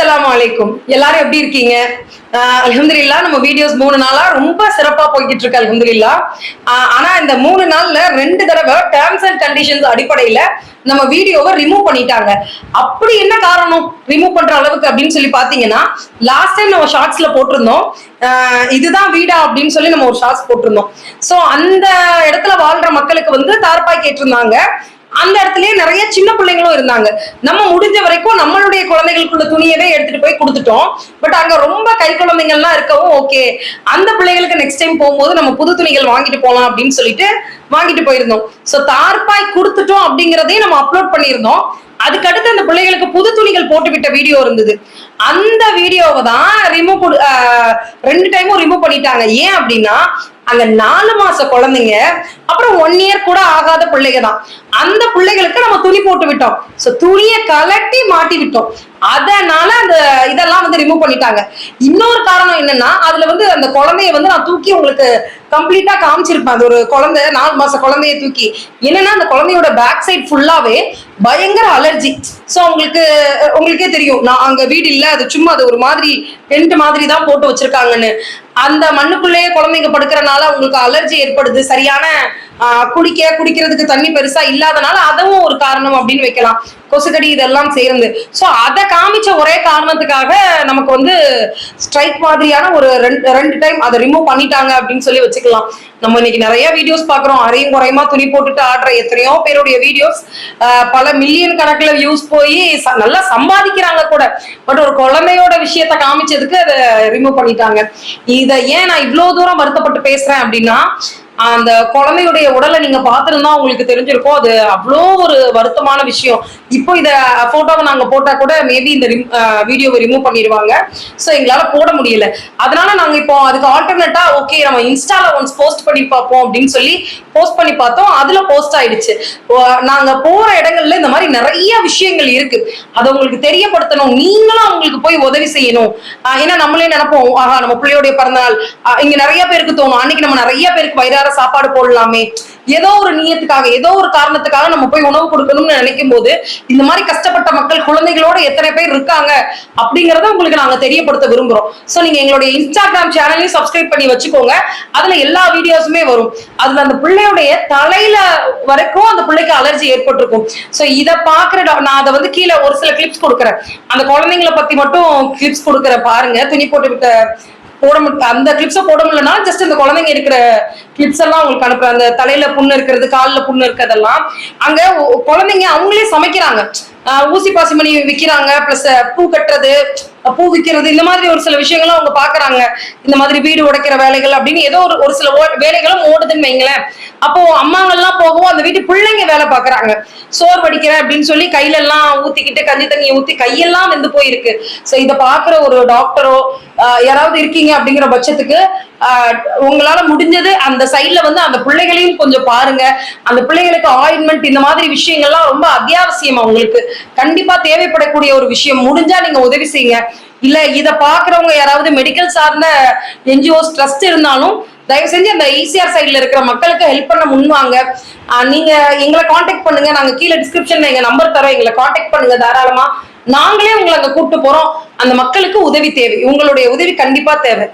அஸ்லாம் வலைக்கும் எல்லாரும் எப்படி இருக்கீங்க? அலமதுல்லா நம்ம வீடியோஸ் மூணு நாளா ரொம்ப சிறப்பா போய்கிட்டு இருக்கு அலமதுல்லா ஆனா இந்த மூணு நாள்ல ரெண்டு தடவை டேர்ம்ஸ் அண்ட் கண்டிஷன்ஸ் அடிப்படையில நம்ம வீடியோவை ரிமூவ் பண்ணிட்டாங்க. அப்படி என்ன காரணம்? ரிமூவ் பண்ற அளவுக்கு அப்படின்னு சொல்லி பாத்தீங்கன்னா லாஸ்ட் டைம் நம்ம ஷார்ட்ஸ்ல போட்டிருந்தோம். இதுதான் வீடா அப்படின்னு சொல்லி நம்ம ஒரு ஷார்ட்ஸ் போட்டிருந்தோம். சோ அந்த இடத்துல வாழ்ற மக்களுக்கு வந்து தார்பாய் கேட்டிருந்தாங்க. அந்த இடத்துலயே நிறைய சின்ன பிள்ளைங்களும் இருந்தாங்க. நம்ம முடிஞ்ச வரைக்கும் நம்ம பிள்ளைகளுக்குள்ள துணியவே எடுத்துட்டு போய் கொடுத்துட்டோம். பட் அங்க ரொம்ப கை குழந்தைங்கள்லாம் இருக்கவும் ஓகே அந்த பிள்ளைகளுக்கு நெக்ஸ்ட் டைம் போகும்போது நம்ம புது துணிகள் வாங்கிட்டு போலாம் அப்படின்னு சொல்லிட்டு வாங்கிட்டு போயிருந்தோம். சோ தார்பாய் கொடுத்துட்டோம் அப்படிங்கறதையும் நம்ம அப்லோட் பண்ணியிருந்தோம். அதுக்கடுத்து அந்த பிள்ளைகளுக்கு புது துணிகள் போட்டு விட்ட வீடியோ இருந்தது. அந்த வீடியோவை தான் ரிமூவ் ரெண்டு டைமும் ரிமூவ் பண்ணிட்டாங்க. ஏன் அப்படின்னா அங்க நாலு மாச குழந்தைங்க அப்புறம் ஒன் இயர் கூட ஆகாத பிள்ளைங்க தான். அந்த பிள்ளைகளுக்கு நம்ம துணி போட்டு விட்டோம் சோ துணியை கலட்டி மாட்டி விட்டோம் அதனால அந்த இதெல்லாம் வந்து ரிமூவ் பண்ணிட்டாங்க. இன்னொரு காரணம் என்னன்னா அதுல வந்து அந்த குழந்தைய வந்து நான் தூக்கி உங்களுக்கு கம்ப்ளீட்டா காமிச்சிருப்பேன். அது ஒரு குழந்தை நாலு மாச குழந்தைய தூக்கி. என்னன்னா அந்த குழந்தையோட பேக் சைட் ஃபுல்லாவே பயங்கர அலர்ஜி ஸோ உங்களுக்கு உங்களுக்கே தெரியும். நான் அங்க வீடு இல்லை அது சும்மா அது ஒரு மாதிரி டென்ட் மாதிரி தான் போட்டு வச்சிருக்காங்கன்னு. அந்த மண்ணுக்குள்ளேயே குழந்தைங்க படுக்கிறனால உங்களுக்கு அலர்ஜி ஏற்படுது. சரியான குடிக்க குடிக்கிறதுக்கு தண்ணி பெருசா இல்லாதனால அதுவும் ஒரு காரணம் அப்படின்னு வைக்கலாம். கொசுக்கடி இதெல்லாம் சேர்ந்து. ஸோ அதை காமிச்ச ஒரே காரணத்துக்காக நமக்கு வந்து ஸ்ட்ரைக் மாதிரியான ஒரு ரெண்டு ரெண்டு டைம் அதை ரிமூவ் பண்ணிட்டாங்க அப்படின்னு சொல்லி வச்சுக்கலாம் நம்ம இன்னைக்கு நிறைய வீடியோஸ் பாக்குறோம் அரையும் குறையுமா துணி போட்டுட்டு ஆடுற எத்தனையோ பேருடைய வீடியோஸ் பல மில்லியன் கணக்குல வியூஸ் போய் ச- நல்லா சம்பாதிக்கிறாங்க கூட. பட் ஒரு குழந்தையோட விஷயத்த காமிச்சதுக்கு அதை ரிமூவ் பண்ணிட்டாங்க. இதை ஏன் நான் இவ்வளவு தூரம் வருத்தப்பட்டு பேசுறேன் அப்படின்னா அந்த குழந்தையுடைய உடலை நீங்க பார்த்துருந்தா உங்களுக்கு தெரிஞ்சிருக்கும். அது அவ்வளோ ஒரு வருத்தமான விஷயம். இப்போ இத போட்டோவை நாங்க போட்டா கூட மேபி இந்த வீடியோவை ரிமூவ் பண்ணிடுவாங்க. ஸோ எங்களால போட முடியல. அதனால நாங்க இப்போ அதுக்கு ஆல்டர்னேட்டா ஓகே நம்ம இன்ஸ்டால ஒன்ஸ் போஸ்ட் பண்ணி பார்ப்போம் அப்படின்னு சொல்லி போஸ்ட் பண்ணி பார்த்தோம். அதுல போஸ்ட் ஆயிடுச்சு. நாங்க போற இடங்கள்ல இந்த மாதிரி நிறைய விஷயங்கள் இருக்கு. அதை உங்களுக்கு தெரியப்படுத்தணும். நீங்களும் அவங்களுக்கு போய் உதவி செய்யணும். ஆஹ் ஏன்னா நம்மளே நினைப்போம் ஆஹா நம்ம பிள்ளையோடைய பிறந்தநாள். இங்க நிறைய பேருக்கு தோணும். அன்னைக்கு நம்ம நிறைய பேருக்கு வயிறார சாப்பாடு போடலாமே. ஏதோ ஒரு நியத்துக்காக ஏதோ ஒரு காரணத்துக்காக நம்ம போய் உணவு கொடுக்கணும்னு நினைக்கும் போது இந்த மாதிரி கஷ்டப்பட்ட மக்கள் குழந்தைகளோட எத்தனை பேர் இருக்காங்க அப்படிங்கறத உங்களுக்கு நாங்க தெரியப்படுத்த விரும்புறோம். சோ நீங்க எங்களுடைய இன்ஸ்டாகிராம் சேனலையும் சப்ஸ்கிரைப் பண்ணி வச்சுக்கோங்க. அதுல எல்லா வீடியோஸுமே வரும். அதுல அந்த பிள்ளையுடைய தலையில வரைக்கும் அந்த பிள்ளைக்கு அலர்ஜி ஏற்பட்டிருக்கும். சோ இத பாக்குற நான் அதை வந்து கீழே ஒரு சில கிளிப்ஸ் கொடுக்குறேன். அந்த குழந்தைங்களை பத்தி மட்டும் கிளிப்ஸ் கொடுக்குறேன் பாருங்க. துணி போட்டு விட்ட போட அந்த கிளிப்ஸை போட முடியலன்னா ஜஸ்ட் இந்த குழந்தைங்க இருக்கிற கிளிப்ஸ் எல்லாம் உங்களுக்கு அனுப்புறேன் அந்த தலையில புண்ணு இருக்கிறது காலில் புண்ணு இருக்கிறதெல்லாம். அங்க குழந்தைங்க அவங்களே சமைக்கிறாங்க. ஊசி பாசி மணி விற்கிறாங்க பிளஸ் பூ கட்டுறது பூ விற்கிறது இந்த மாதிரி ஒரு சில விஷயங்களும் அவங்க பாக்குறாங்க இந்த மாதிரி வீடு உடைக்கிற வேலைகள் அப்படின்னு ஏதோ ஒரு ஒரு சில ஓ- வேலைகளும் ஓடுதுன்னு வைங்களேன். அப்போ அம்மாங்கெல்லாம் போகவும் அந்த வீட்டு பிள்ளைங்க வேலை பாக்குறாங்க சோர் வடிக்கிறேன் அப்படின்னு சொல்லி கையில எல்லாம் ஊத்திக்கிட்டு கஞ்சி தண்ணியை ஊத்தி கையெல்லாம் வந்து போயிருக்கு. சோ இதை பாக்குற ஒரு டாக்டரோ யாராவது இருக்கீங்க அப்படிங்கிற பட்சத்துக்கு உங்களால முடிஞ்சது அந்த சைட்ல வந்து அந்த பிள்ளைகளையும் கொஞ்சம் பாருங்க. அந்த பிள்ளைகளுக்கு ஆயின்மெண்ட் இந்த மாதிரி விஷயங்கள்லாம் ரொம்ப அத்தியாவசியம் அவங்களுக்கு. கண்டிப்பா தேவைப்படக்கூடிய ஒரு விஷயம். முடிஞ்சா நீங்க உதவி செய்யுங்க. இல்ல இத பாக்குறவங்க யாராவது மெடிக்கல் சார்ந்த என்ஜிஓஸ் ட்ரஸ்ட் இருந்தாலும் தயவு செஞ்சு அந்த ஈசிஆர் சைட்ல இருக்கிற மக்களுக்கு ஹெல்ப் பண்ண முன்வாங்க. நீங்க எங்களை காண்டாக்ட் பண்ணுங்க. நாங்க கீழே டிஸ்கிரிப்ஷன்ல எங்க நம்பர் தரோம். எங்களை காண்டாக்ட் பண்ணுங்க தாராளமா. நாங்களே உங்களை அங்க கூப்பிட்டு போறோம். அந்த மக்களுக்கு உதவி தேவை. உங்களுடைய உதவி கண்டிப்பா தேவை.